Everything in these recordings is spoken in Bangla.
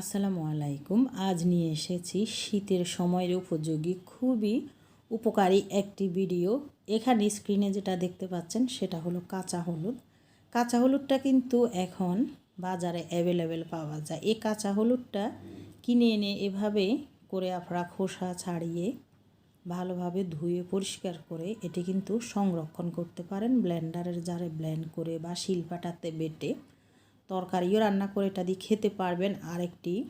আসসালামু আলাইকুম। আজ নিয়ে এসেছি শীতের সময়ের উপযোগী, খুবই উপকারী একটি ভিডিও। এখানে স্ক্রিনে যেটা দেখতে পাচ্ছেন, সেটা হলো কাঁচা হলুদ। কাঁচা হলুদটা কিন্তু এখন বাজারে অ্যাভেলেবেল পাওয়া যায়। এই কাঁচা হলুদটা কিনে এনে এভাবে করে আপনারা খোসা ছাড়িয়ে ভালোভাবে ধুয়ে পরিষ্কার করে এটি কিন্তু সংরক্ষণ করতে পারেন। ব্লেন্ডারের জারে ব্লেন্ড করে বা শিলপাটাতে বেটে তরকারিও রান্না করে এটা দিয়ে খেতে পারবেন। আরেকটি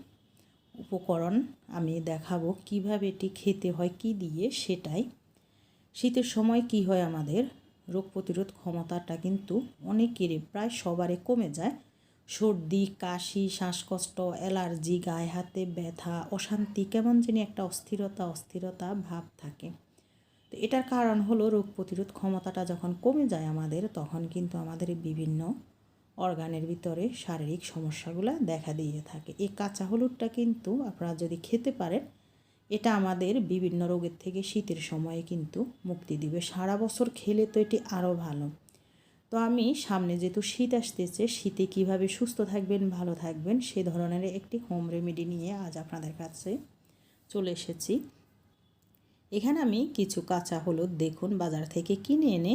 উপকরণ আমি দেখাবো কীভাবে এটি খেতে হয়, কি দিয়ে সেটাই। শীতের সময় কি হয় আমাদের? রোগ প্রতিরোধ ক্ষমতাটা কিন্তু অনেকেরই প্রায় সবারই কমে যায়। সর্দি, কাশি, শ্বাসকষ্ট, অ্যালার্জি, গায়ে হাতে ব্যথা, অশান্তি, কেমন জানি একটা অস্থিরতা অস্থিরতা ভাব থাকে। তো এটার কারণ হলো রোগ প্রতিরোধ ক্ষমতাটা যখন কমে যায় আমাদের, তখন কিন্তু আমাদের বিভিন্ন অর্গানের ভিতরে শারীরিক সমস্যাগুলো দেখা দিয়ে থাকে। এই কাঁচা হলুদটা কিন্তু আপনারা যদি খেতে পারেন, এটা আমাদের বিভিন্ন রোগের থেকে শীতের সময়ে কিন্তু মুক্তি দিবে। সারা বছর খেলে তো এটি আরও ভালো। তো আমি সামনে যেহেতু শীত আসতেছে, শীতে কীভাবে সুস্থ থাকবেন, ভালো থাকবেন, সে ধরনের একটি হোম রেমেডি নিয়ে আজ আপনাদের কাছে চলে এসেছি। এখানে আমি কিছু কাঁচা হলুদ দেখুন বাজার থেকে কিনে এনে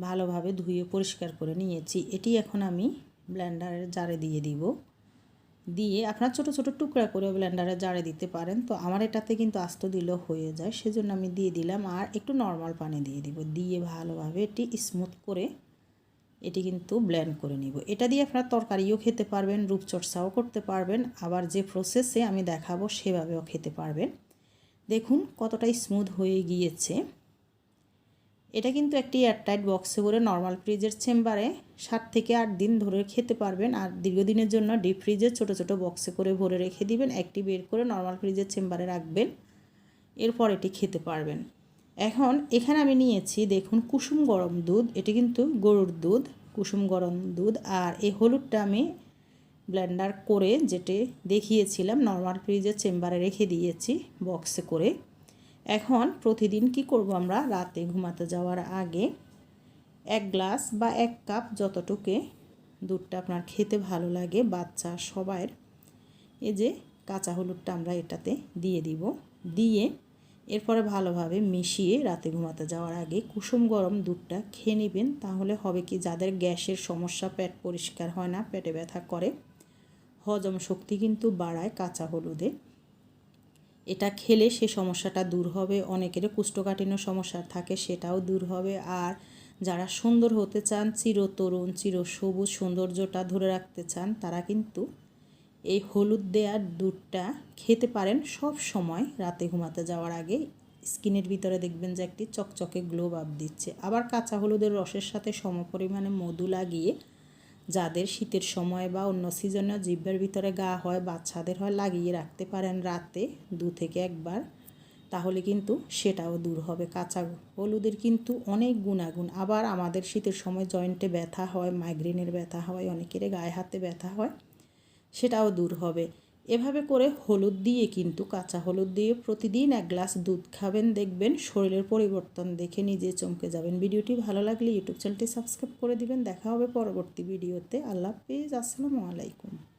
ভালোভাবে ধুয়ে পরিষ্কার করে নিয়েছি। এটি এখন আমি ব্লেন্ডারের জারে দিয়ে দিব। দিয়ে আপনার ছোট ছোট টুকরা করে ব্লেন্ডারে জারে দিতে পারেন। তো আমার এটাতে কিন্তু আস্ত দিলেও হয়ে যায়, সেজন্য আমি দিয়ে দিলাম। আর একটু নর্মাল পানি দিয়ে দিব। দিয়ে ভালোভাবে এটি স্মুথ করে এটি কিন্তু ব্লেন্ড করে নিব। এটা দিয়ে আপনার তরকারিও খেতে পারবেন, রূপচর্চাও করতে পারবেন। আবার যে প্রসেসে আমি দেখাবো, সেভাবেও খেতে পারবেন। দেখুন কতটা স্মুথ হয়ে গিয়েছে। এটা কিন্তু একটি এয়ারটাইট বক্সে করে নর্মাল ফ্রিজের চেম্বারে সাত থেকে আট দিন ধরে খেতে পারবেন। আর দীর্ঘদিনের জন্য ডিপ ফ্রিজে ছোট ছোট বক্সে করে ভরে রেখে দিবেন, একটি বের করে নর্মাল ফ্রিজের চেম্বারে রাখবেন, এরপর এটি খেতে পারবেন। এখন এখানে আমি নিয়েছি, দেখুন, কুসুম গরম দুধ, এটি কিন্তু গরুর দুধ, কুসুম গরম দুধ। আর এই হলুদটা আমি ব্লেন্ডার করে যেটি দেখিয়েছিলাম, নর্মাল ফ্রিজের চেম্বারে রেখে দিয়েছি বক্সে করে। এখন প্রতিদিন কি করব আমরা? রাতে ঘুমাতে যাওয়ার আগে এক গ্লাস বা এক কাপ যতটুকে দুধটা আপনার খেতে ভালো লাগে, বাচ্চা সবাইয়ের, এই যে কাঁচা হলুদটা আমরা এটাতে দিয়ে দিব। দিয়ে এরপরে ভালোভাবে মিশিয়ে রাতে ঘুমাতে যাওয়ার আগে কুসুম গরম দুধটা খেয়ে নেবেন। তাহলে হবে কি, যাদের গ্যাসের সমস্যা, পেট পরিষ্কার হয় না, পেটে ব্যথা করে, হজম শক্তি কিন্তু বাড়ায় কাঁচা হলুদে। এটা খেলে সে সমস্যাটা দূর হবে অনেকের কুষ্ঠকাঠিন্য সমস্যা থাকে সেটাও দূর হবে। আর যারা সুন্দর হতে চান চিরতরুণ চির সবুজ সৌন্দর্যটা ধরে রাখতে চান, তারা কিন্তু এই হলুদ দেওয়ার দুধটা খেতে পারেন সব সময়। রাতে ঘুমাতে যাওয়ার আগে স্কিনের ভিতরে দেখবেন যে একটি চকচকে গ্লো ভাব দিচ্ছে। আবার কাঁচা হলুদের রসের সাথে সমপরিমাণে মধু লাগিয়ে যাদের শীতের সময় বা অন্য সিজনে জিভের ভিতরে গা হয়, বাচ্চাদের হয়, লাগিয়ে রাখতে পারেন রাতে দু থেকে একবার। তাহলে কিন্তু সেটাও দূর হবে। কাঁচা হলুদের কিন্তু অনেক গুণাগুণ। আবার আমাদের শীতের সময় জয়েন্টে ব্যথা হয় মাইগ্রেনের ব্যথা হয়, অনেকের গায়ে হাতে ব্যথা হয়, সেটাও দূর হবে। এভাবে করে হলুদ দিয়ে কিন্তু, কাঁচা হলুদ দিয়ে প্রতিদিন এক গ্লাস দুধ খাবেন, দেখবেন শরীরের পরিবর্তন দেখে নিজে চমকে যাবেন। ভিডিওটি ভালো লাগলে ইউটিউব চ্যানেলটি সাবস্ক্রাইব করে দিবেন। দেখা হবে পরবর্তী ভিডিওতে। আল্লাহ হাফিজ। আসসালামু আলাইকুম।